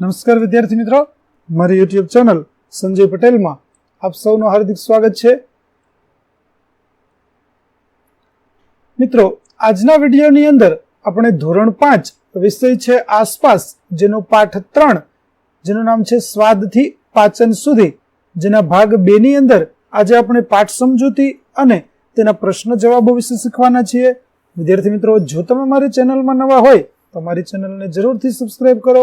નમસ્કાર વિદ્યાર્થી મિત્રો. મારી યુટ્યુબ ચેનલ સંજય પટેલમાં આપ સૌનું હાર્દિક સ્વાગત છે. મિત્રો, આજના વિડીયોની અંદર આપણે ધોરણ પાંચ વિષય છે આસપાસ, જેનો પાઠ ત્રણ, જેનું નામ છે સ્વાદથી પાચન સુધી. જેના ભાગ બે ની અંદર આજે આપણે પાઠ સમજૂતી અને તેના પ્રશ્ન જવાબો વિશે શીખવાના છીએ. વિદ્યાર્થી મિત્રો, જો તમે મારી ચેનલમાં નવા હોય, તો મારી ચેનલને જરૂરથી સબસ્ક્રાઇબ કરો.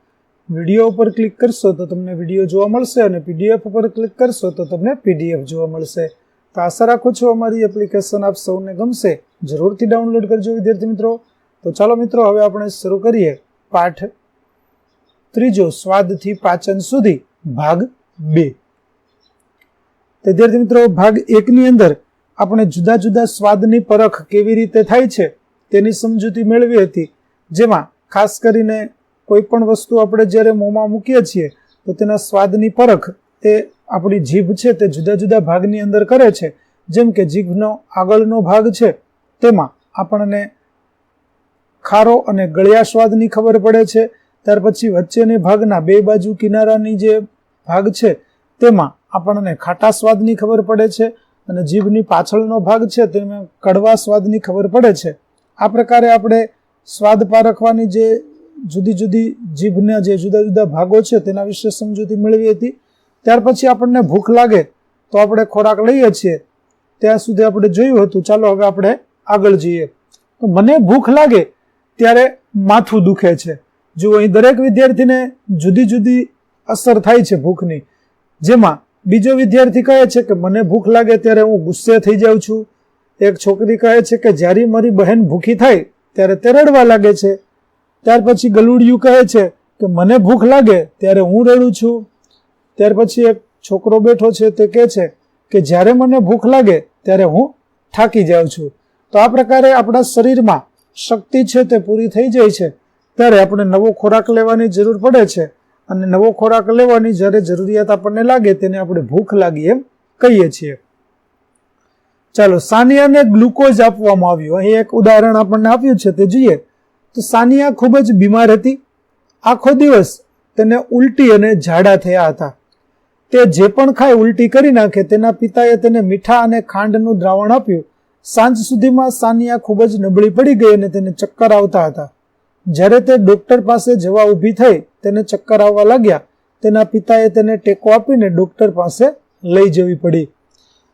વીડિયો ઉપર ક્લિક કરશો તો તમને વીડિયો જોવા મળશે અને પીડીએફ ઉપર ક્લિક કરશો તો તમને પીડીએફ જોવા મળશે. તો આશા રાખું છું અમારી એપ્લિકેશન આપ સૌને ગમશે. જરૂરથી ડાઉનલોડ કરજો, વિદ્યાર્થી મિત્રો. તો ચાલો મિત્રો, હવે આપણે શરૂ કરીએ. પાઠ ત્રીજો, સ્વાદથી પાચન સુધી, ભાગ બે. વિદ્યાર્થી મિત્રો, ભાગ એકની અંદર આપણે જુદા જુદા સ્વાદની પરખ કેવી રીતે થાય છે તેની સમજૂતી મેળવી હતી. જેમાં ખાસ કરીને કોઈ પણ વસ્તુ આપણે જ્યારે મોંમાં મૂકીએ છીએ, તો તેના સ્વાદની પરખ તે આપણી જીભ છે, તે જુદા જુદા ભાગની અંદર કરે છે. જેમ કે જીભનો આગળનો ભાગ છે, તેમાં આપણને ખારો અને ગળ્યા સ્વાદની ખબર પડે છે. ત્યાર પછી વચ્ચેની ભાગના બે બાજુ કિનારાની જે ભાગ છે, તેમાં આપણને ખાટા સ્વાદની ખબર પડે છે અને જીભની પાછળનો ભાગ છે, તેમાં કડવા સ્વાદની ખબર પડે છે. આ પ્રકારે આપણે સ્વાદ પારખવાની જે જુદી જુદી જીભના જે જુદા જુદા ભાગો છે તેના વિશે સમજૂતી મેળવી હતી. ત્યાર પછી આપણને ભૂખ લાગે તો આપણે ખોરાક લઈએ છીએ. ત્યાં સુધી આપણે જોયું હતું, ચાલો હવે આપણે આગળ જઈએ. તો મને ભૂખ લાગે ત્યારે માથું દુખે છે. જો અહીં દરેક વિદ્યાર્થીને જુદી જુદી અસર થાય છે ભૂખની. જેમાં બીજો વિદ્યાર્થી કહે છે કે, મને ભૂખ લાગે ત્યારે હું ગુસ્સે થઈ જાઉં છું. એક છોકરી કહે છે કે, જ્યારે મારી બહેન ભૂખી થાય ત્યારે તે રડવા લાગે છે. ત્યાર પછી ગલુડિયું કહે છે કે મને ભૂખ લાગે ત્યારે હું રડું છું. ત્યાર પછી એક છોકરો બેઠો છે તે કહે છે કે જ્યારે મને ભૂખ લાગે ત્યારે હું થાકી જાઉં છું. તો આ પ્રકારે આપણા શરીરમાં શક્તિ છે તે પૂરી થઈ જાય છે. ત્યારે આપણે નવો ખોરાક લેવાની જરૂર પડે છે અને નવો ખોરાક લેવાની જ્યારે જરૂરિયાત આપણને લાગે તેને આપણે ભૂખ લાગી એમ કહીએ છીએ. ચાલો સાનિયાને ગ્લુકોઝ આપવામાં આવ્યું. અહીં એક ઉદાહરણ આપણને આપ્યું છે, તે જોઈએ. તો સાનિયા ખૂબ જ બીમાર હતી. આખો દિવસ તેને ઉલટી અને ઝાડા થયા હતા. તે જે પણ ખાય ઉલટી કરી નાખે તેના પિતાએ તેને મીઠા અને ખાંડનું દ્રાવણ આપ્યું. સાંજ સુધીમાં સાનિયા ખૂબ જ નબળી પડી ગઈ અને તેને ચક્કર આવતા હતા. જ્યારે તે ડોક્ટર પાસે જવા ઊભી થઈ તેને ચક્કર આવવા લાગ્યા. તેના પિતાએ તેને ટેકો આપીને ડોક્ટર પાસે લઈ જવી પડી.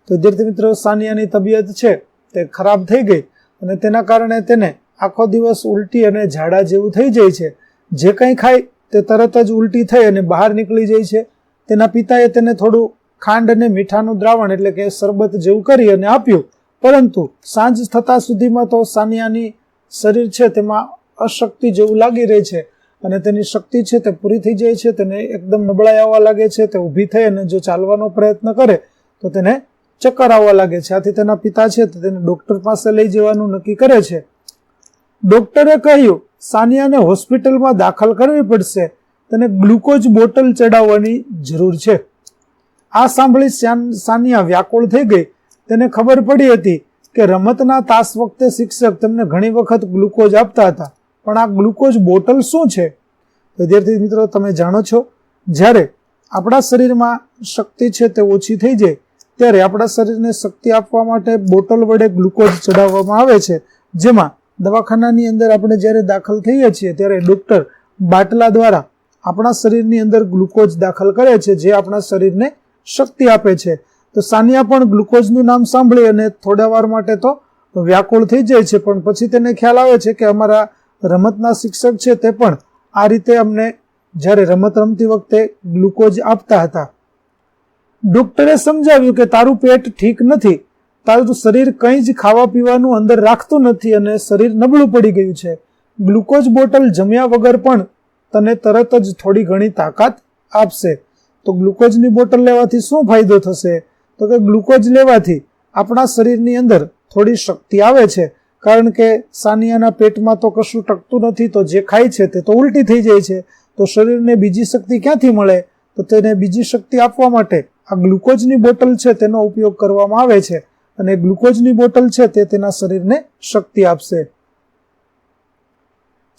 તો વિદ્યાર્થી મિત્રો, સાનિયાની તબિયત છે તે ખરાબ થઈ ગઈ અને તેના કારણે તેને આખો દિવસ ઉલટી અને ઝાડા જેવું થઈ જાય છે. જે કંઈ ખાય તે તરત જ ઉલટી થઈ અને બહાર નીકળી જાય છે. તેના પિતાએ તેને થોડું ખાંડ અને મીઠાનું દ્રાવણ એટલે કે શરબત જેવું કરી અને આપ્યું. પરંતુ સાંજ થતા સુધીમાં તો સાનિયાની શરીર છે તેમાં અશક્તિ જેવું લાગી રહી છે અને તેની શક્તિ છે તે પૂરી થઈ જાય છે. તેને એકદમ નબળાઈ આવવા લાગે છે. તે ઊભી થઈ અને જો ચાલવાનો પ્રયત્ન કરે તો તેને ચક્કર આવવા લાગે છે. આથી તેના પિતા છે તેને ડૉક્ટર પાસે લઈ જવાનું નક્કી કરે છે. ડોક્ટરે કહ્યું, સાનિયાને હોસ્પિટલમાં દાખલ કરવી પડશે. તેને ગ્લુકોઝ બોટલ ચડાવવાની જરૂર છે. આ સાંભળી સાનિયા વ્યાકુળ થઈ ગઈ. તેને ખબર પડી હતી કે રમતના તાસ વખતે શિક્ષક તેમને ઘણી વખત ગ્લુકોઝ આપતા હતા. પણ આ ગ્લુકોઝ બોટલ શું છે? વિદ્યાર્થી મિત્રો, તમે જાણો છો, જ્યારે આપણા શરીરમાં શક્તિ છે તે ઓછી થઈ જાય, ત્યારે આપણા શરીરને શક્તિ આપવા માટે બોટલ વડે ગ્લુકોઝ ચડાવવામાં આવે છે. જેમાં દવાખાનાની અંદર આપણે જ્યારે દાખલ થઈએ છીએ ત્યારે ડોક્ટર બાટલા દ્વારા આપણા શરીરની અંદર ગ્લુકોઝ દાખલ કરે છે, જે આપણા શરીરને શક્તિ આપે છે. તો સાનિયા પણ ગ્લુકોઝનું નામ સાંભળી અને થોડા વાર માટે તો વ્યાકુળ થઈ જાય છે, પણ પછી તેને ખ્યાલ આવે છે કે અમારા રમતના શિક્ષક છે તે પણ આ રીતે અમને જ્યારે રમત રમતી વખતે ગ્લુકોઝ આપતા હતા. ડોક્ટરે સમજાવ્યું કે તારું પેટ ઠીક નથી તારું શરીર કંઈ જ ખાવા પીવાનું અંદર રાખતું નથી અને શરીર નબળું પડી ગયું છે. ગ્લુકોઝ બોટલ જમ્યા વગર પણ તને તરત જ થોડી ઘણી તાકાત આપશે. તો ગ્લુકોઝની બોટલ લેવાથી શું ફાયદો થશે? તો કે ગ્લુકોઝ લેવાથી આપણા શરીરની અંદર થોડી શક્તિ આવે છે. કારણ કે સાનિયાના પેટમાં તો કશું ટકતું નથી, તો જે ખાય છે તે તો ઉલટી થઈ જાય છે. તો શરીરને બીજી શક્તિ ક્યાંથી મળે? તો તેને બીજી શક્તિ આપવા માટે આ ગ્લુકોઝની બોટલ છે, તેનો ઉપયોગ કરવામાં આવે છે. અને ગ્લુકોઝની બોટલ છે તે તેના શરીરને શક્તિ આપશે.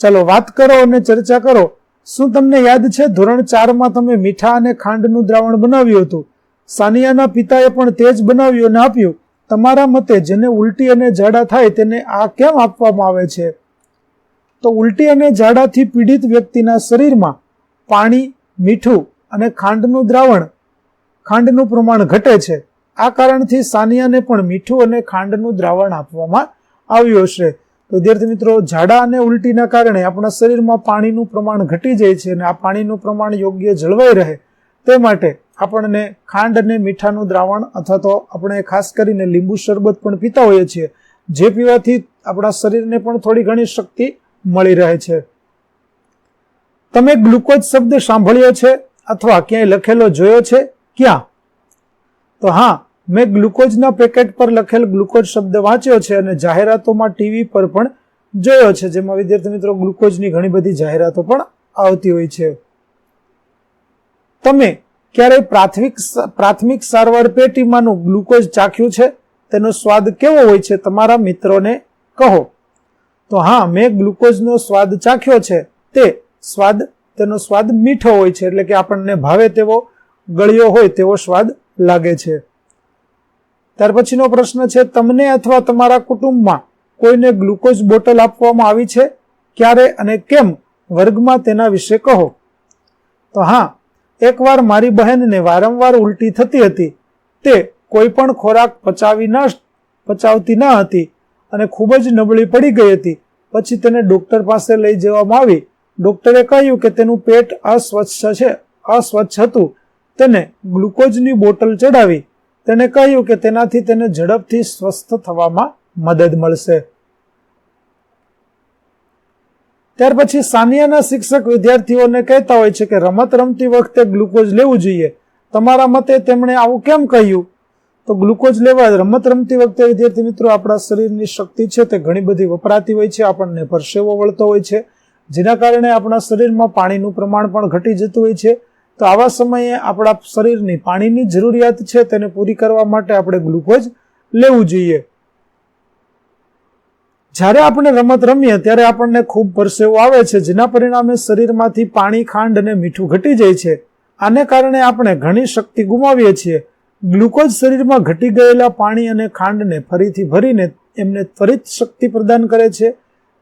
ચાલો વાત કરો અને ચર્ચા કરો. શું તમને યાદ છે? ધોરણ ચારમાં તમે મીઠા અને ખાંડનું દ્રાવણ બનાવ્યું હતું. સાનિયાના પિતાએ પણ તે જ બનાવ્યું અને આપ્યું. તમારા મતે જેને ઉલટી અને ઝાડા થાય તેને આ કેમ આપવામાં આવે છે? તો ઉલટી અને ઝાડાથી પીડિત વ્યક્તિના શરીરમાં પાણી, મીઠું અને ખાંડનું દ્રાવણ ખાંડનું પ્રમાણ ઘટે છે. આ કારણથી સાનિયાને પણ મીઠું અને ખાંડનું દ્રાવણ આપવામાં આવ્યું હશે. તો વિદ્યાર્થી મિત્રો, ઝાડા અને ઉલટીના કારણે આપણા શરીરમાં પાણીનું પ્રમાણ ઘટી જાય છે અને આ પાણીનું પ્રમાણ યોગ્ય જળવાઈ રહે તે માટે આપણને ખાંડ અને મીઠાનું દ્રાવણ અથવા તો આપણે ખાસ કરીને લીંબુ શરબત પણ પીતા હોઈએ છીએ, જે પીવાથી આપણા શરીરને પણ થોડી ઘણી શક્તિ મળી રહે છે. તમે ગ્લુકોઝ શબ્દ સાંભળ્યો છે અથવા ક્યાંય લખેલો જોયો છે? ક્યાં? તો હા મેં ગ્લુકોઝના પેકેટ પર લખેલ ગ્લુકોઝ શબ્દ વાંચ્યો છે અને જાહેરાતોમાં ટીવી પર પણ જોયો છે, જેમાં વિદ્યાર્થી મિત્રો ગ્લુકોઝની ઘણી બધી જાહેરાતો પણ આવતી હોય છે. તમે ક્યારેય પ્રાથમિક પ્રાથમિક સારવાર પેટીમાંનું ગ્લુકોઝ ચાખ્યું છે? તેનો સ્વાદ કેવો હોય છે? તમારા મિત્રોને કહો. તો હા, મેં ગ્લુકોઝનો સ્વાદ ચાખ્યો છે. તે સ્વાદ, તેનો સ્વાદ મીઠો હોય છે, એટલે કે આપણને ભાવે તેવો ગળ્યો હોય તેવો સ્વાદ લાગે છે. ત્યાર પછીનો પ્રશ્ન છે, તમને અથવા તમારા કુટુંબમાં કોઈને ગ્લુકોઝ બોટલ આપવામાં આવી છે? ક્યારે અને કેમ? વર્ગમાં તેના વિશે કહો. તો હા, એકવાર મારી બહેનને વારંવાર ઉલટી થતી હતી. તે કોઈ પણ ખોરાક પચાવી ન પચાવતી ન હતી અને ખૂબ જ નબળી પડી ગઈ હતી. પછી તેને ડૉક્ટર પાસે લઈ જવામાં આવી. ડોક્ટરે કહ્યું કે તેનું પેટ અસ્વચ્છ છે, અસ્વચ્છ હતું. તેને ગ્લુકોઝની બોટલ ચડાવી. તેને કહ્યું કે તેનાથી તેને ઝડપથી સ્વસ્થ થવામાં મદદ મળશે. ત્યાર પછી સાનિયાના શિક્ષક વિદ્યાર્થીઓને કહેતા હોય છે કે રમત રમતી વખતે ગ્લુકોઝ લેવું જોઈએ. તમારા મતે તેમણે આવું કેમ કહ્યું? તો ગ્લુકોઝ લેવા રમત રમતી વખતે વિદ્યાર્થી મિત્રો, આપણા શરીરની શક્તિ છે તે ઘણી બધી વપરાતી હોય છે, આપણને પરસેવો વળતો હોય છે, જેના કારણે આપણા શરીરમાં પાણીનું પ્રમાણ પણ ઘટી જતું હોય છે તો આવા સમયે આપણા શરીરની પાણીની જરૂરિયાત છે તેને પૂરી કરવા માટે આપણે ગ્લુકોઝ લેવું જોઈએ. જ્યારે આપણે રમત રમીએ ત્યારે આપણને ખૂબ પરસેવો આવે છે, જેના પરિણામે શરીરમાંથી પાણી, ખાંડ અને મીઠું ઘટી જાય છે. આને કારણે આપણે ઘણી શક્તિ ગુમાવીએ છીએ. ગ્લુકોઝ શરીરમાં ઘટી ગયેલા પાણી અને ખાંડને ફરીથી ભરીને એમને ત્વરિત શક્તિ પ્રદાન કરે છે.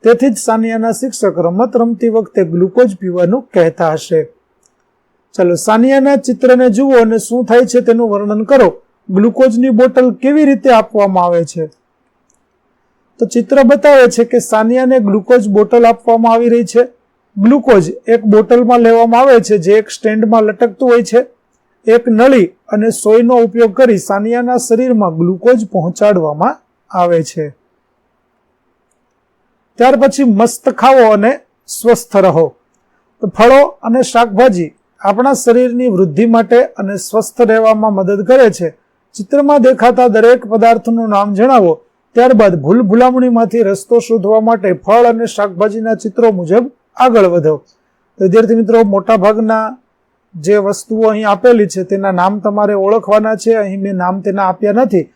તેથી જ સાનિયાના શિક્ષક રમત રમતી વખતે ગ્લુકોઝ પીવાનું કહેતા હશે. ચાલો સાનિયાના ચિત્રને જુઓ અને શું થાય છે તેનું વર્ણન કરો. ગ્લુકોઝની બોટલ કેવી રીતે આપવામાં આવે છે? તો ચિત્ર બતાવે છે કે સાનિયાને ગ્લુકોઝ બોટલ આપવામાં આવી રહી છે. ગ્લુકોઝ એક બોટલમાં લેવામાં આવે છે જે એક સ્ટેન્ડમાં લટકતું હોય છે. એક નળી અને સોયનો ઉપયોગ કરી સાનિયાના શરીરમાં ગ્લુકોઝ પહોંચાડવામાં આવે છે. ત્યાર પછી મસ્ત ખાવો અને સ્વસ્થ રહો. તો ફળો અને શાકભાજી આપણા શરીરની વૃદ્ધિ માટે અને સ્વસ્થ રહેવામાં મદદ કરે છે. ચિત્રમાં દેખાતા દરેક પદાર્થનું નામ જણાવો. ત્યારબાદ ભૂલ ભૂલામણીમાંથી રસ્તો શોધવા માટે ફળ અને શાકભાજીના ચિત્રો મુજબ આગળ વધો. વિદ્યાર્થી મિત્રો મોટા ભાગના જે વસ્તુઓ અહીં આપેલી છે, તેના નામ તમારે ઓળખવાના છે. અહીં મેં નામ તેના આપ્યા નથી.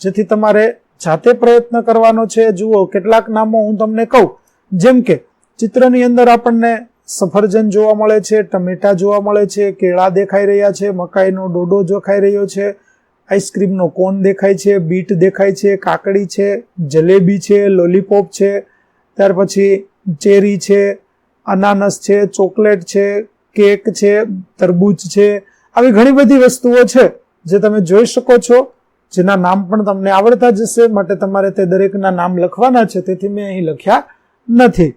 જેથી તમારે જાતે પ્રયત્ન કરવાનો છે. જુઓ, કેટલાક નામો હું તમને કહું. જેમ કે, ચિત્રની અંદર આપણને સફરજન જોવા મળે છે, ટમેટા જોવા મળે છે, કેળા દેખાઈ રહ્યા છે, મકાઈનો ડોડો દેખાઈ રહ્યો છે, આઈસ્ક્રીમનો કોન દેખાય છે, બીટ દેખાય છે, કાકડી છે, જલેબી છે, લોલીપોપ છે, ત્યાર પછી ચેરી છે, અનાનસ છે, ચોકલેટ છે, કેક છે, તરબૂચ છે, આવી ઘણી બધી વસ્તુઓ છે જે તમે જોઈ શકો છો, જેના નામ પણ તમને આવડતા જશે, માટે તમારે તે દરેકના નામ લખવાના છે, તેથી મેં અહીં લખ્યા નથી.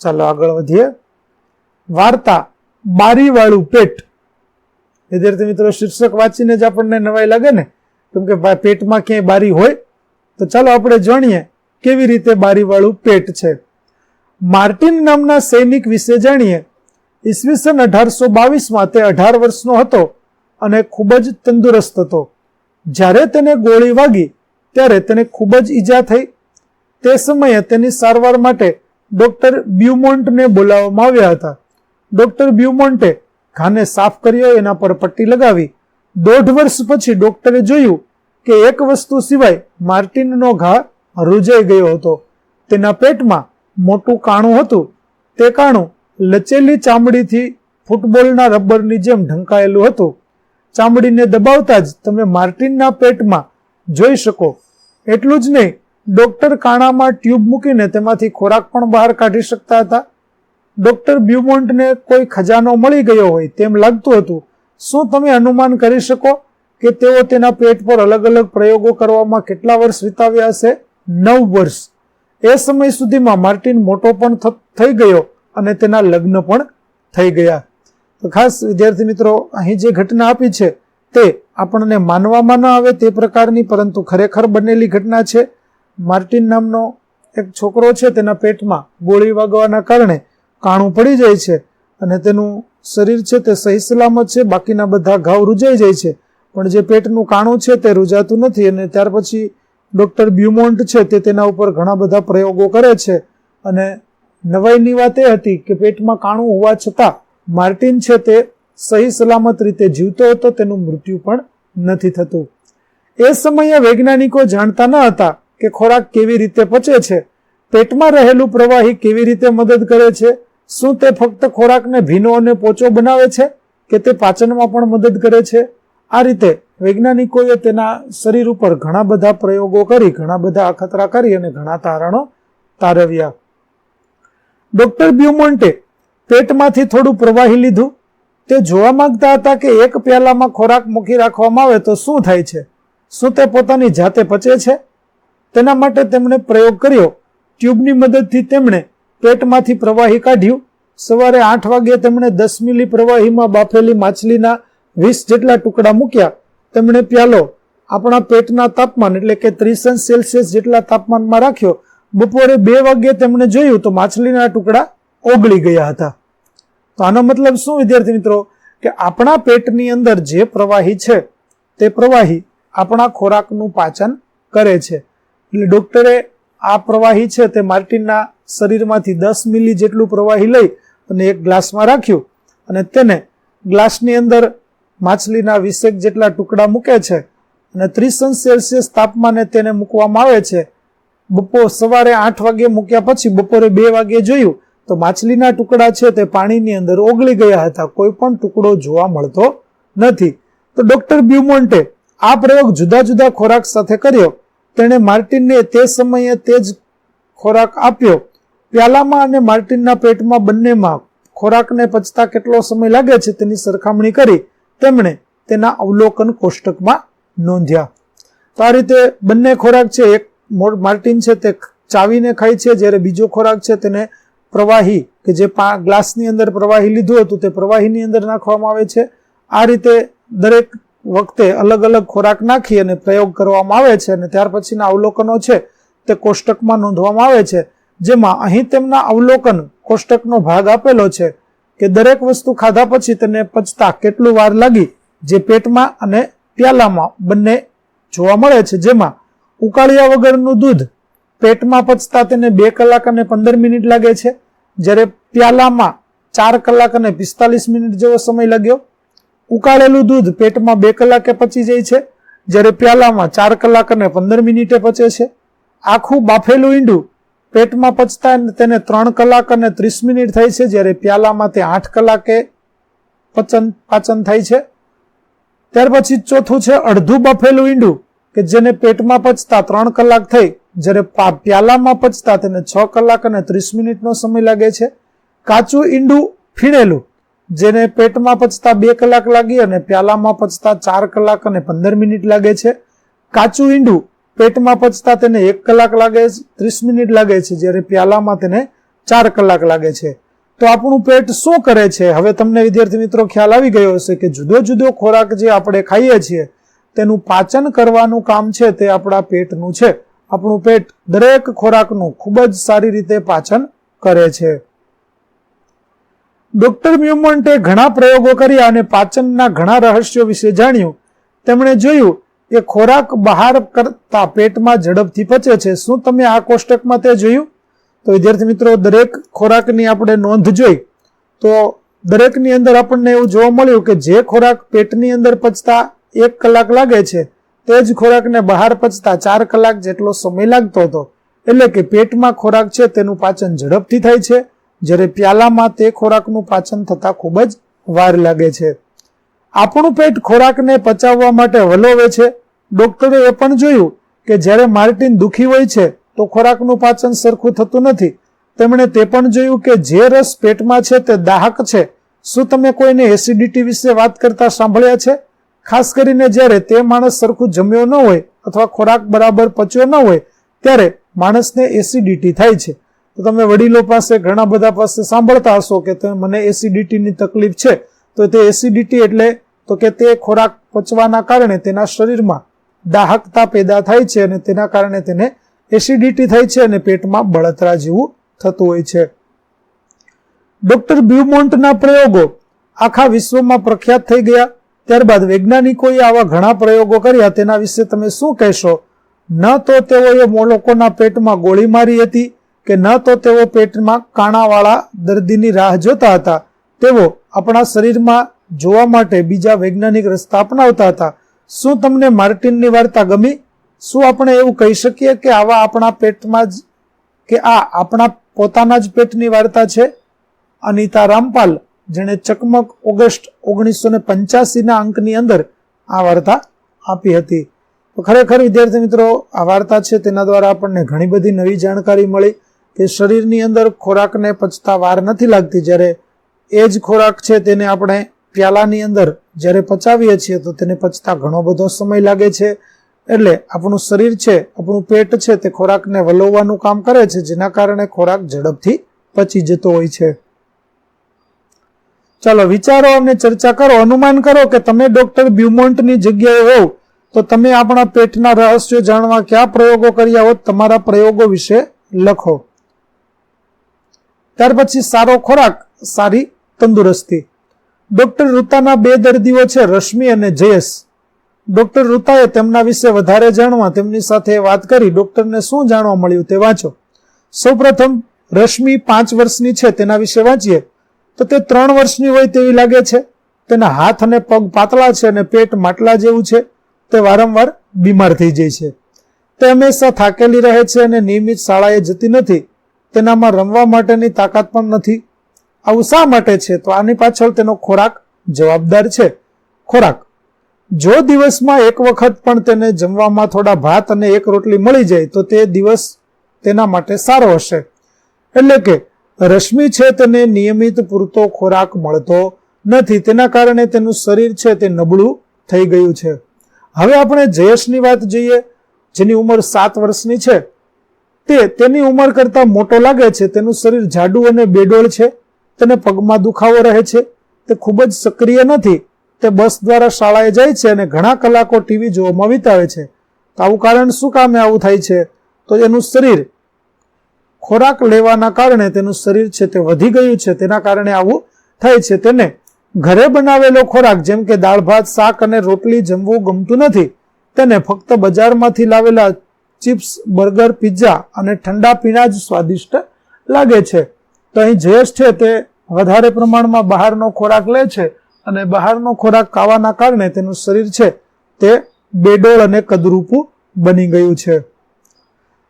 ચાલો આગળ વધીએ. વાર્તા બારીવાળું પેટ. વિદ્યાર્થી મિત્રો, શીર્ષક વાંચીને જ આપણને નવાઈ લાગે ને? કેમ કે પેટમાં ક્યાંય બારી હોય? તો ચાલો આપણે જાણીએ કેવી રીતે બારીવાળું પેટ છે. માર્ટિન નામના સૈનિક વિશે જાણીએ. ઈસવીસન અઢારસો બાવીસમાં તે અઢાર વર્ષનો હતો અને ખૂબ જ તંદુરસ્ત હતો. જ્યારે તેને ગોળી વાગી, ત્યારે તેને ખૂબ જ ઈજા થઈ. તે સમયે તેની સારવાર માટે ડોક્ટર બ્યુમોન્ટને બોલાવવામાં આવ્યા હતા. ડોક્ટર બ્યુમોન્ટે ઘાને સાફ કર્યો એના પર પટ્ટી લગાવી. દોઢ વર્ષ પછી ડોક્ટરે જોયું કે એક વસ્તુ સિવાય માર્ટિનનો ઘા રૂજાઈ ગયો હતો. તેના પેટમાં મોટું કાણું હતું. તે કાણું લચેલી ચામડીથી ફૂટબોલના રબરની જેમ ઢંકાયેલું હતું. ચામડીને દબાવતા જ તમે માર્ટિનના પેટમાં જોઈ શકો. એટલું જ નહીં ડોક્ટર કાણામાં ટ્યુબ મૂકીને તેમાંથી ખોરાક પણ બહાર કાઢી શકતા હતા. ડોક્ટર બ્યુમોન્ટને કોઈ ખજાનો મળી ગયો હોય તેમ લાગતું હતું. શું તમે અનુમાન કરી શકો કે તેઓ તેના પેટ પર અલગ અલગ પ્રયોગો કરવામાં કેટલા વર્ષ વિતાવ્યા હશે? નવ વર્ષ. એ સમય સુધીમાં માર્ટિન મોટો પણ થઈ ગયો અને તેના લગ્ન પણ થઈ ગયા. તો ખાસ વિદ્યાર્થી મિત્રો, અહીં જે ઘટના આપી છે તે આપણને માનવામાં ન આવે તે પ્રકારની, પરંતુ ખરેખર બનેલી ઘટના છે. માર્ટિન નામનો એક છોકરો છે, તેના પેટમાં ગોળી વાગવાના કારણે કાણું પડી જાય છે અને તેનું શરીર છે તે સહી સલામત છે, બાકીના બધા ઘાવ રૂજાઈ જાય છે. પણ જે પેટનું કાણું છે તે રૂજાતું નથી અને ત્યાર પછી ડૉક્ટર બ્યુમોન્ટ છે તે તેના ઉપર ઘણા બધા પ્રયોગો કરે છે. અને નવાઈની વાત એ હતી કે પેટમાં કાણું હોવા છતાં માર્ટિન છે તે સહી સલામત રીતે જીવતો હતો, તેનું મૃત્યુ પણ નથી થતું. એ સમયે વૈજ્ઞાનિકો જાણતા ન હતા કે ખોરાક કેવી રીતે પચે છે, પેટમાં રહેલું પ્રવાહી કેવી રીતે મદદ કરે છે, શું તે ફક્ત ખોરાકને ભીનો અને પોચો બનાવે છે કે તે પાચનમાં પણ મદદ કરે છે? આ રીતે વૈજ્ઞાનિકોએ તેના શરીર ઉપર ઘણા બધા પ્રયોગો કરી, ઘણા બધા અખતરા કરી અને ઘણા તારણો તારવ્યા. ડોક્ટર બ્યુમોન્ટે પેટમાંથી થોડું પ્રવાહી લીધું. તે જોવા માંગતા હતા કે એક પ્યાલામાં ખોરાક મૂકી રાખવામાં આવે તો શું થાય છે? શું તે પોતાની જાતે પચે છે? તેના માટે તેમણે પ્રયોગ કર્યો. ટ્યુબની મદદથી તેમણે પેટમાંથી પ્રવાહી કાઢ્યું. સવારે આઠ વાગે તેમણે દસ મિલી પ્રવાહીમાં બાફેલી માછલીના વીસ જેટલા ટુકડા મૂક્યા. તેમણે પ્યાલો, આપણા પેટના તાપમાન એટલે કે ત્રીસ સેલ્સિયસ જેટલા તાપમાનમાં રાખ્યો. બપોરે બે વાગ્યે તેમણે જોયું તો માછલીના ટુકડા ઓગળી ગયા હતા. તો આનો મતલબ શું, વિદ્યાર્થી મિત્રો? કે આપણા પેટની અંદર જે પ્રવાહી છે, તે પ્રવાહી આપણા ખોરાકનું પાચન કરે છે. એટલે ડોક્ટરે આ પ્રવાહી છે તે માર્ટિનના શરીરમાંથી દસ મિલી જેટલું પ્રવાહી લઈ અને એક ગ્લાસમાં રાખ્યું અને તેને ગ્લાસની અંદર માછલીના વીસેક જેટલા ટુકડા મૂકે છે અને ત્રીસ અંશ સેલ્સિયસ તાપમાને તેને મૂકવામાં આવે છે. બપોર સવારે આઠ વાગે મૂક્યા પછી બપોરે બે વાગે જોયું તો માછલીના ટુકડા છે તે પાણીની અંદર ઓગળી ગયા હતા. કોઈ પણ ટુકડો જોવા મળતો નથી. તો ડોક્ટર બ્યુમોન્ટે આ પ્રયોગ જુદા જુદા ખોરાક સાથે કર્યો. તેણે માર્ટિનને તે સમયે તે જ ખોરાક આપ્યો. પ્યાલામાં અને માર્ટિનના પેટમાં બંનેમાં ખોરાકને પચતા કેટલો સમય લાગે છે તેની સરખામણી કરી તેમણે તેના અવલોકન કોષ્ટકમાં નોંધ્યા. તો આ રીતે બંને ખોરાક છે, એક માર્ટિન છે તે ચાવીને ખાય છે, જ્યારે બીજો ખોરાક છે તેને પ્રવાહી કે જે ગ્લાસની અંદર પ્રવાહી લીધું હતું તે પ્રવાહીની અંદર નાખવામાં આવે છે. આ રીતે દરેક વખતે અલગ અલગ ખોરાક નાખી અને પ્રયોગ કરવામાં આવે છે અને ત્યાર પછીના અવલોકનો છે તે કોષ્ટકમાં નોંધવામાં આવે છે. જેમાં અહીં તેમના અવલોકન કોષ્ટકનો ભાગ આપેલો છે કે દરેક વસ્તુ ખાધા પછી તેને પચતા કેટલું વાર લાગી જે પેટમાં અને પ્યાલામાં બંને જોવા મળે છે. જેમાં ઉકાળ્યા વગરનું દૂધ પેટમાં પચતા તેને બે કલાક અને પંદર મિનિટ લાગે છે. જ્યારે પ્યાલામાં ચાર કલાક અને પિસ્તાલીસ મિનિટ જેવો સમય લાગ્યો ઉકાળેલું દૂધ પેટમાં બે કલાકે પચી જાય છે. જ્યારે પ્યાલામાં ચાર કલાક અને પંદર મિનિટે પચે છે. આખું બાફેલું ઈંડું પેટમાં પચતા તેને ત્રણ કલાક અને ત્રીસ મિનિટ થાય છે. જ્યારે પ્યાલામાં તે આઠ કલાકે પચન, પાચન થાય છે. ત્યાર પછી ચોથું છે અડધું બફેલું ઈંડું કે જેને પેટમાં પચતા ત્રણ કલાક થઈ. જ્યારે પ્યાલામાં પચતા તેને છ કલાક અને ત્રીસ મિનિટનો સમય લાગે છે. કાચું ઈંડું ફીણેલું જેને પેટમાં પચતા બે કલાક લાગી અને પ્યાલામાં પચતા ચાર કલાક અને પંદર મિનિટ લાગે છે. કાચું ઈંડું પેટમાં પચતા તેને એક કલાક લાગે છે, ત્રીસ મિનિટ લાગે છે, જ્યારે પ્યાલામાં તેને ચાર કલાક લાગે છે. તો આપણું પેટ શું કરે છે? હવે તમને વિદ્યાર્થી મિત્રો ખ્યાલ આવી ગયો હશે કે જુદો જુદો ખોરાક જે આપણે ખાઈએ છીએ, તેનું પાચન કરવાનું કામ છે તે આપણા પેટનું છે. આપણું પેટ દરેક ખોરાકનું ખૂબ જ સારી રીતે પાચન કરે છે. ડોક્ટર મ્યુમન્ટે ઘણા પ્રયોગો કર્યા અને પાચનના ઘણા રહસ્યો વિશે જાણ્યું. તેમણે જોયું કે ખોરાક બહાર કરતા પેટમાં ઝડપથી પચે છે. શું તમે આ કોષ્ટકમાં તે જોયું? તો વિદ્યાર્થી મિત્રો, દરેક ખોરાકની આપણે નોંધ જોઈ. તો દરેકની અંદર આપણને એવું જોવા મળ્યું કે જે ખોરાક પેટની અંદર પચતા એક કલાક લાગે છે, તે જ ખોરાકને બહાર પચતા ચાર કલાક જેટલો સમય લાગતો હતો. એટલે કે પેટમાં ખોરાક છે, તેનું પાચન ઝડપથી થાય છે. જ્યારે પ્યાલામાં તે ખોરાકનું પાચન થતા ખૂબ જ વાર લાગે છે. આપણું પેટ ખોરાકને પચાવવા માટે વલોવે છે. ડોક્ટરે એ પણ જોયું કે જ્યારે માર્ટિન દુખી હોય છે તો ખોરાકનું પાચન સરખું થતું નથી. તેમણે તે પણ જોયું કે જે રસ પેટમાં છે તે દાહક છે. શું તમે કોઈને એસિડિટી વિશે વાત કરતા સાંભળ્યા છે? ખાસ કરીને જ્યારે તે માણસ સરખું જમ્યો ન હોય અથવા ખોરાક બરાબર પચ્યો ન હોય, ત્યારે માણસને એસિડિટી થાય છે. તો તમે વડીલો પાસે ઘણા બધા પાસે સાંભળતા હશો કે મને એસિડિટીની તકલીફ છે. તો તે એસિડિટી એટલે તો કે તે ખોરાક પચવાના કારણે તેના શરીરમાં દાહકતા પેદા થાય છે અને તેના કારણે તેને એસિડિટી થાય છે અને પેટમાં બળતરા જેવું થતું હોય છે. ડોક્ટર બ્યુમોન્ટના પ્રયોગો આખા વિશ્વમાં પ્રખ્યાત થઈ ગયા. ત્યારબાદ વૈજ્ઞાનિકોએ આવા ઘણા પ્રયોગો કર્યા. તેના વિશે તમે શું કહેશો? ન તો તેઓએ લોકોના પેટમાં ગોળી મારી હતી કે ન તો તેઓ પેટમાં કાણાવાળા દર્દીની રાહ જોતા હતા. તેઓ આપણા શરીરમાં જોવા માટે બીજા વૈજ્ઞાનિક રસ્તા અપનાવતા હતા. શું તમને માર્ટિનની વાર્તા ગમી? શું આપણે એવું કહી શકીએ કે આવા આપણા પેટમાં જ કે આ આપણા પોતાના જ પેટની વાર્તા છે? અનિતા રામપાલ, જેણે ચકમક ઓગસ્ટ ઓગણીસો ને પંચ્યાસીના અંકની અંદર આ વાર્તા આપી હતી. ખરેખર વિદ્યાર્થી મિત્રો, આ વાર્તા છે તેના દ્વારા આપણને ઘણી બધી નવી જાણકારી મળી. કે શરીરની અંદર ખોરાકને પચતા વાર નથી લાગતી. જ્યારે એ જ ખોરાક છે તેને આપણે પ્યાલાની અંદર જ્યારે પચાવીએ છીએ તો તેને પચતા ઘણો બધો સમય લાગે છે. એટલે આપણું શરીર છે, આપણું પેટ છે તે ખોરાકને વલોવવાનું કામ કરે છે, જેના કારણે ખોરાક ઝડપથી પચી જતો હોય છે. ચાલો, વિચારો અને ચર્ચા કરો. અનુમાન કરો કે તમે ડોક્ટર બ્યુમોન્ટની જગ્યાએ હોવ તો તમે આપણા પેટના રહસ્યો જાણવા કયા પ્રયોગો કર્યા હોત? તમારા પ્રયોગો વિશે લખો. ત્યાર પછી સારો ખોરાક, સારી તંદુરસ્તી. ડોક્ટર રૂતાના બે દર્દીઓ છે, રશ્મિ અને જયેશ. ડોક્ટર રૂતાએ તેમના વિશે વધારે જાણવા તેમની સાથે વાત કરી ડોક્ટરને શું જાણવા મળ્યું તે વાંચો. સૌપ્રથમ, રશ્મિ પાંચ વર્ષની છે, તેના વિશે વાંચીએ. તો તે ત્રણ વર્ષની હોય તેવી લાગે છે. તેના હાથ અને પગ પાતળા છે અને પેટ માટલા જેવું છે. તે વારંવાર બીમાર થઈ જાય છે. તે હંમેશા થાકેલી રહે છે અને નિયમિત શાળાએ જતી નથી. તેનામાં રમવા માટેની તાકાત પણ નથી. આવું શા માટે છે? તો આની પાછળ તેનો ખોરાક જવાબદાર છે. ખોરાક. જો દિવસમાં એક વખત પણ તેને જમવામાં થોડા ભાત અને એક રોટલી મળી જાય, તો તે દિવસ તેના માટે સારો હશે. એટલે કે, રશ્મિ છે તેને નિયમિત પૂરતો ખોરાક મળતો નથી. તેના કારણે તેનું શરીર છે તે નબળું થઈ ગયું છે. હવે આપણે જયેશની વાત જોઈએ, જેની ઉંમર સાત વર્ષની છે. તે તેની ઉંમર કરતા મોટો લાગે છે. તેનું શરીર જાડું અને બેડોળ છે. તેને પગમાં દુખાવો રહે છે. તે ખૂબ જ સક્રિય નથી. તે બસ દ્વારા શાળાએ જાય છે અને ઘણા કલાકો ટીવી જોવામાં વિતાવે છે. તો આવું કારણ શું કામે આવું થાય છે? તો એનું શરીર ખોરાક લેવાના કારણે તેનું શરીર છે તે વધી ગયું છે. તેના કારણે આવું થાય છે. તેને ઘરે બનાવેલો ખોરાક, જેમ કે દાળ, ભાત, શાક અને રોટલી જમવું ગમતું નથી. તેને ફક્ત બજારમાંથી લાવેલા ચિપ્સ, બર્ગર, પિઝા અને ઠંડા પીણા જ સ્વાદિષ્ટ લાગે છે. તો અહીં જયેશ છે તે વધારે પ્રમાણમાં બહારનો ખોરાક લે છે અને બહારનો ખોરાક ખાવાના કારણે તેનું શરીર છે તે બેડોળ અને કદરૂપું બની ગયું છે.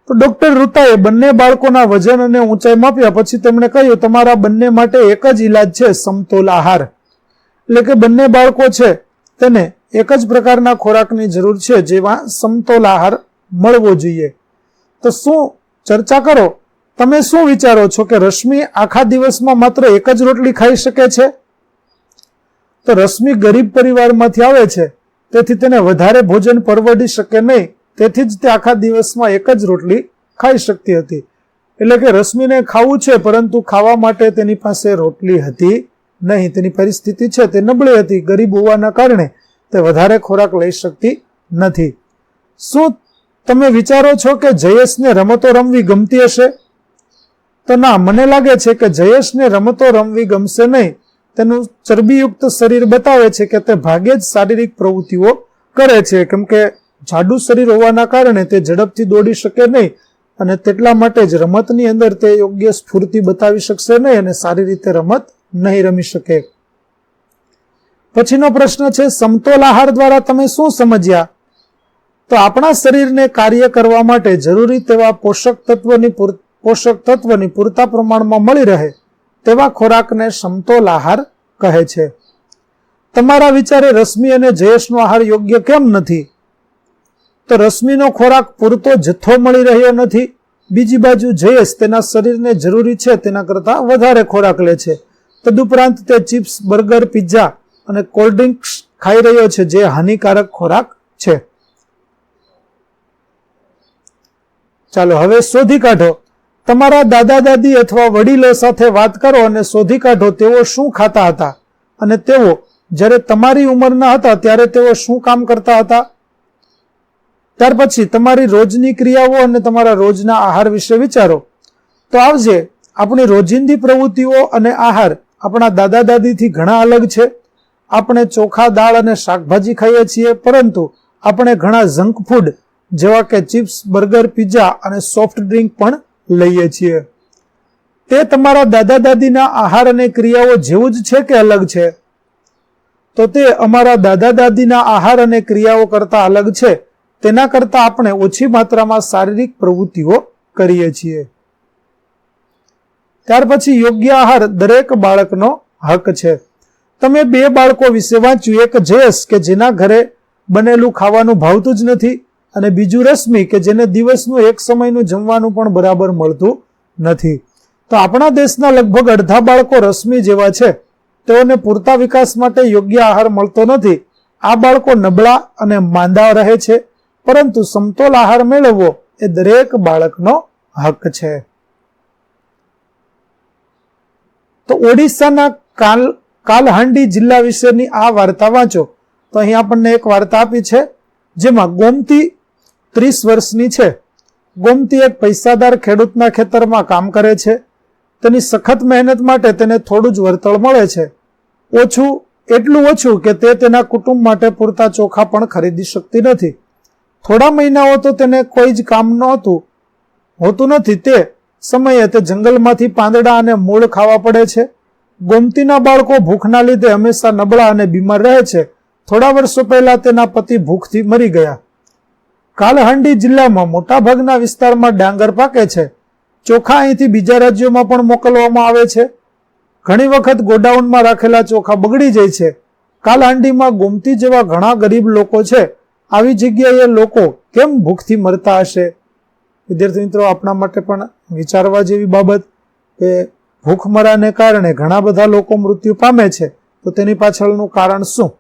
તો ડોક્ટર ઋતાએ બંને બાળકોના વજન અને ઊંચાઈ માપ્યા પછી તેમણે કહ્યું, તમારા બંને માટે એક જ ઈલાજ છે, સમતોલ આહાર. એટલે કે બંને બાળકો છે તેને એક જ પ્રકારના ખોરાકની જરૂર છે જેમાં સમતોલ આહાર મળવો જોઈએ. તો શું ચર્ચા કરો? તમે શું વિચારો છો કે રશ્મિ આખા દિવસમાં માત્ર એક જ રોટલી ખાઈ શકે છે? તો રશ્મિ ગરીબ પરિવારમાંથી આવે છે. તેથી તેને વધારે ભોજન પરવડી શકે નહીં. તેથી જ તે આખા દિવસમાં એક જ રોટલી ખાઈ શકતી હતી. એટલે કે રશ્મિને ખાવું છે, પરંતુ ખાવા માટે તેની પાસે રોટલી હતી નહીં. તેની પરિસ્થિતિ છે, તે નબળી હતી. ગરીબ હોવાના કારણે તે વધારે ખોરાક લઈ શકતી નથી. શું તમે વિચારો છો કે જયેશને રમતો રમવી ગમતી હશે? તો ના, મને લાગે છે કે જયેશને રમતો રમવી ગમશે નહીં. તેનું ચરબીયુક્ત શરીર બતાવે છે કે તે ભાગે જ શારીરિક પ્રવૃત્તિઓ કરે છે. કેમ કે જાડુ શરીર હોવાના કારણે તે ઝડપથી દોડી શકે નહીં અને તેટલા માટે જ રમતની અંદર તે યોગ્ય સ્ફૂર્તિ બતાવી શકશે નહીં અને સારી રીતે રમત નહીં રમી શકે. પછીનો પ્રશ્ન છે, સમતોલ આહાર દ્વારા તમે શું સમજ્યા? તો આપણા શરીરને કાર્ય કરવા માટે જરૂરી તેવા પોષક તત્વની પોષક તત્વની પૂરતા પ્રમાણમાં મળી રહે તેવા ખોરાકને સમતોલ આહાર કહે છે. તમારા વિચારે રશ્મિ અને જયેશનો આહાર યોગ્ય કેમ નથી? તો રશ્મિનો ખોરાક પૂરતો જથ્થો મળી રહ્યો નથી. બીજી બાજુ જયેશ તેના શરીરને જરૂરી છે તેના કરતાં વધારે ખોરાક લે છે. તદુપરાંત તે ચિપ્સ, બર્ગર, પિઝા અને કોલ્ડ ડ્રિંક્સ ખાઈ રહ્યો છે જે હાનિકારક ખોરાક છે. ચાલો હવે શોધી કાઢો. તમારા દાદા દાદી અથવા વડીલો સાથે વાત કરો અને શોધી કાઢો તેઓ શું ખાતા હતા. અને તેઓ જ્યારે તમારી ઉંમરના હતા ત્યારે તેઓ શું કામ કરતા હતા? ત્યાર પછી તમારી રોજની ક્રિયાઓ અને તમારા રોજના આહાર વિશે વિચારો. તો આવજે, આપણી રોજિંદી પ્રવૃત્તિઓ અને આહાર આપણા દાદા દાદીથી ઘણા અલગ છે. આપણે ચોખા, દાળ અને શાકભાજી ખાઈએ છીએ, પરંતુ આપણે ઘણા જંક ફૂડ જેવા કે ચિપ્સ, બર્ગર, પિઝા અને સોફ્ટ ડ્રિંક પણ લઈએ છીએ. તે તમારા દાદા દાદીના આહાર અને ક્રિયાઓ જેવું જ છે કે અલગ છે? તો તે અમારા દાદા દાદીના આહાર અને ક્રિયાઓ કરતા અલગ છે. તેના કરતાં આપણે ઓછી માત્રામાં શારીરિક પ્રવૃત્તિઓ કરીએ છીએ. ત્યાર પછી યોગ્ય આહાર દરેક બાળકનો હક છે. તમે બે બાળકો વિશે વાંચ્યું, એક જયેશ કે જેના ઘરે બનેલું ખાવાનું ભાવતું જ નથી અને બીજું રશ્મિ કે જેને દિવસનું એક સમયનું જમવાનું પણ બરાબર મળતું નથી. તો આપણા દેશના લગભગ અડધા બાળકો રશ્મિ જેવા છે. તેઓને પૂરતા વિકાસ માટે યોગ્ય આહાર મળતો નથી. આ બાળકો નબળા અને માંદા રહે છે. પરંતુ સમતોલ આહાર મેળવવો એ દરેક બાળકનો હક છે. તો ઓડિશાના કાલ, કાલહાંડી જિલ્લા વિશેની આ વાર્તા વાંચો. તો અહીં આપણને એક વાર્તા આપી છે. જેમાં ગોમતી ત્રીસ વર્ષની છે. ગોમતી એક પૈસાદાર ખેડૂતના ખેતરમાં કામ કરે છે. તેની સખત મહેનત માટે તેને થોડું જ વળતર મળે છે. ઓછું, એટલું ઓછું કે તે તેના કુટુંબ માટે પૂરતા ચોખા પણ ખરીદી શકતી નથી. થોડા મહિનાઓ તો તેને કોઈ જ કામ નહોતું. હોતું નથી તે સમયે તે જંગલમાંથી પાંદડા અને મૂળ ખાવા પડે છે. ગોમતીના બાળકો ભૂખના લીધે હંમેશા નબળા અને બીમાર રહે છે. થોડા વર્ષો પહેલા તેના પતિ ભૂખથી મરી ગયા. કાલહાંડી જિલ્લામાં મોટાભાગના વિસ્તારમાં ડાંગર પાકે છે. ચોખા અહીંથી બીજા રાજ્યોમાં પણ મોકલવામાં આવે છે. ઘણી વખત ગોડાઉનમાં રાખેલા ચોખા બગડી જાય છે. કાલહાંડીમાં ગોમતી જેવા ઘણા ગરીબ લોકો છે. આવી જગ્યાએ લોકો કેમ ભૂખથી મરતા હશે? વિદ્યાર્થી મિત્રો, આપણા માટે પણ વિચારવા જેવી બાબત કે ભૂખમરાને કારણે ઘણા બધા લોકો મૃત્યુ પામે છે. તો તેની પાછળનું કારણ શું?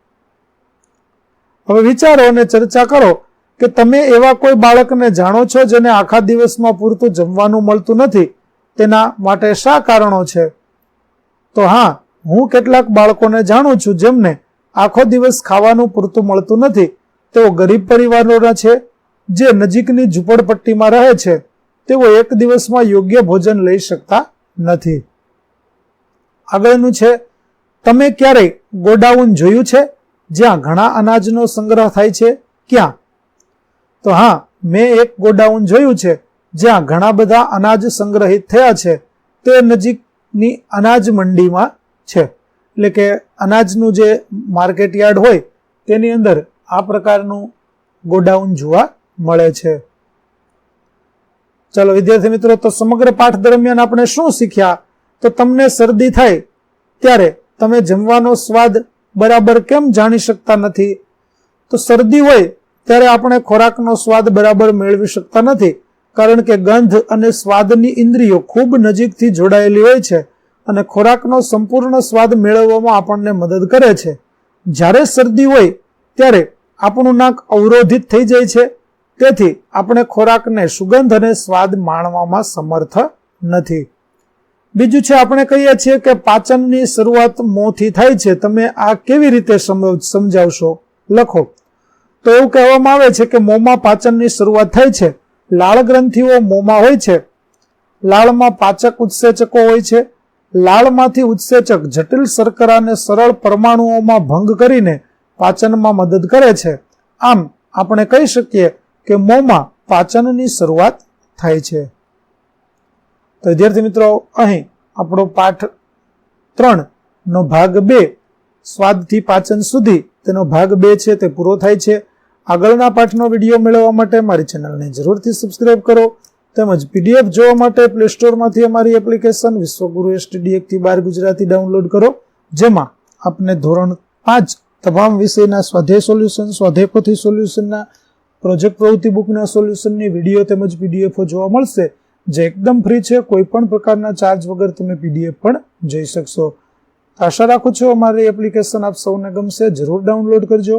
હવે વિચારો અને ચર્ચા કરો. કે તમે એવા કોઈ બાળકને જાણો છો જેને આખા દિવસમાં પૂરતું જમવાનું મળતું નથી? તેના માટે શા કારણો છે? તો હા, હું કેટલાક બાળકોને જાણું છું જેમને આખો દિવસ ખાવાનું પૂરતું મળતું નથી. તેઓ ગરીબ પરિવારોના છે, જે નજીકની ઝૂંપડપટ્ટીમાં રહે છે. તેઓ એક દિવસમાં યોગ્ય ભોજન લઈ શકતા નથી. આગળનું છે, તમે ક્યારેય ગોડાઉન જોયું છે? જ્યાં ઘણા અનાજનો સંગ્રહ થાય છે, ક્યાં? તો હા, મેં એક ગોડાઉન જોયું છે, જ્યાં ઘણા બધા અનાજ સંગ્રહિત થયા છે. તે નજીકની અનાજ મંડીમાં છે. એટલે કે અનાજનું જે માર્કેટ યાર્ડ હોય, તેની અંદર આ પ્રકારનું ગોડાઉન જોવા મળે છે. ચલો, વિદ્યાર્થી મિત્રો, તો સમગ્ર પાઠ દરમિયાન આપણે શું શીખ્યા? તો તમને શરદી થાય ત્યારે તમે જમવાનો સ્વાદ બરાબર કેમ જાણી શકતા નથી? તો શરદી હોય ત્યારે આપણે ખોરાકનો સ્વાદ બરાબર મેળવી શકતા નથી, કારણ કે ગંધ અને સ્વાદની ઇન્દ્રિયો ખૂબ નજીકથી જોડાયેલી હોય છે અને ખોરાકનો સંપૂર્ણ સ્વાદ મેળવવામાં આપણને મદદ કરે છે. જ્યારે શરદી હોય, ત્યારે આપણું નાક અવરોધિત થઈ જાય છે, તેથી આપણે ખોરાકને સુગંધ અને સ્વાદ માણવામાં સમર્થ નથી. બીજું છે, આપણે કહીએ છીએ કે પાચનની શરૂઆત મોંથી થાય છે. તમે આ કેવી રીતે સમજાવશો લખો. તો એવું કહેવામાં આવે છે કે મોંમાં પાચનની શરૂઆત થાય છે. લાળ ગ્રંથિઓ મોંમાં હોય છે. લાળમાં પાચક ઉત્સેચકો હોય છે. લાળમાંથી ઉત્સેચક જટિલ શર્કરાને સરળ પરમાણુઓમાં ભંગ કરીને પાચનમાં મદદ કરે છે. આમ, આપણે કહી શકીએ કે મોંમાં પાચનની શરૂઆત થાય છે. તો વિદ્યાર્થી મિત્રો, અહીં આપણો પાઠ ત્રણ નો ભાગ બે. સ્વાદથી પાચન સુધી તેનો ભાગ બે છે, તે પૂરો થાય છે. આગળના પાઠનો વીડિયો મેળવવા માટે મારી ચેનલને જરૂરથી સબસ્ક્રાઇબ કરો તેમજ પીડીએફ જોવા માટે પ્લે સ્ટોરમાંથી અમારી એપ્લિકેશન વિશ્વગુરુ એસટીડી એકથી બાર ગુજરાતી ડાઉનલોડ કરો, જેમાં આપને ધોરણ પાંચ તમામ વિષયના સ્વાધ્યાય સોલ્યુશન સ્વાધ્યાયપોથી સોલ્યુશનના પ્રોજેક્ટ પ્રવૃત્તિ બુકના સોલ્યુશનની વીડિયો તેમજ પીડીએફો જોવા મળશે, જે એકદમ ફ્રી છે. કોઈ પણ પ્રકારના ચાર્જ વગર તમે પીડીએફ પણ જઈ શકશો. આશા રાખું છું અમારી એપ્લિકેશન આપ સૌને ગમશે. જરૂર ડાઉનલોડ કરજો.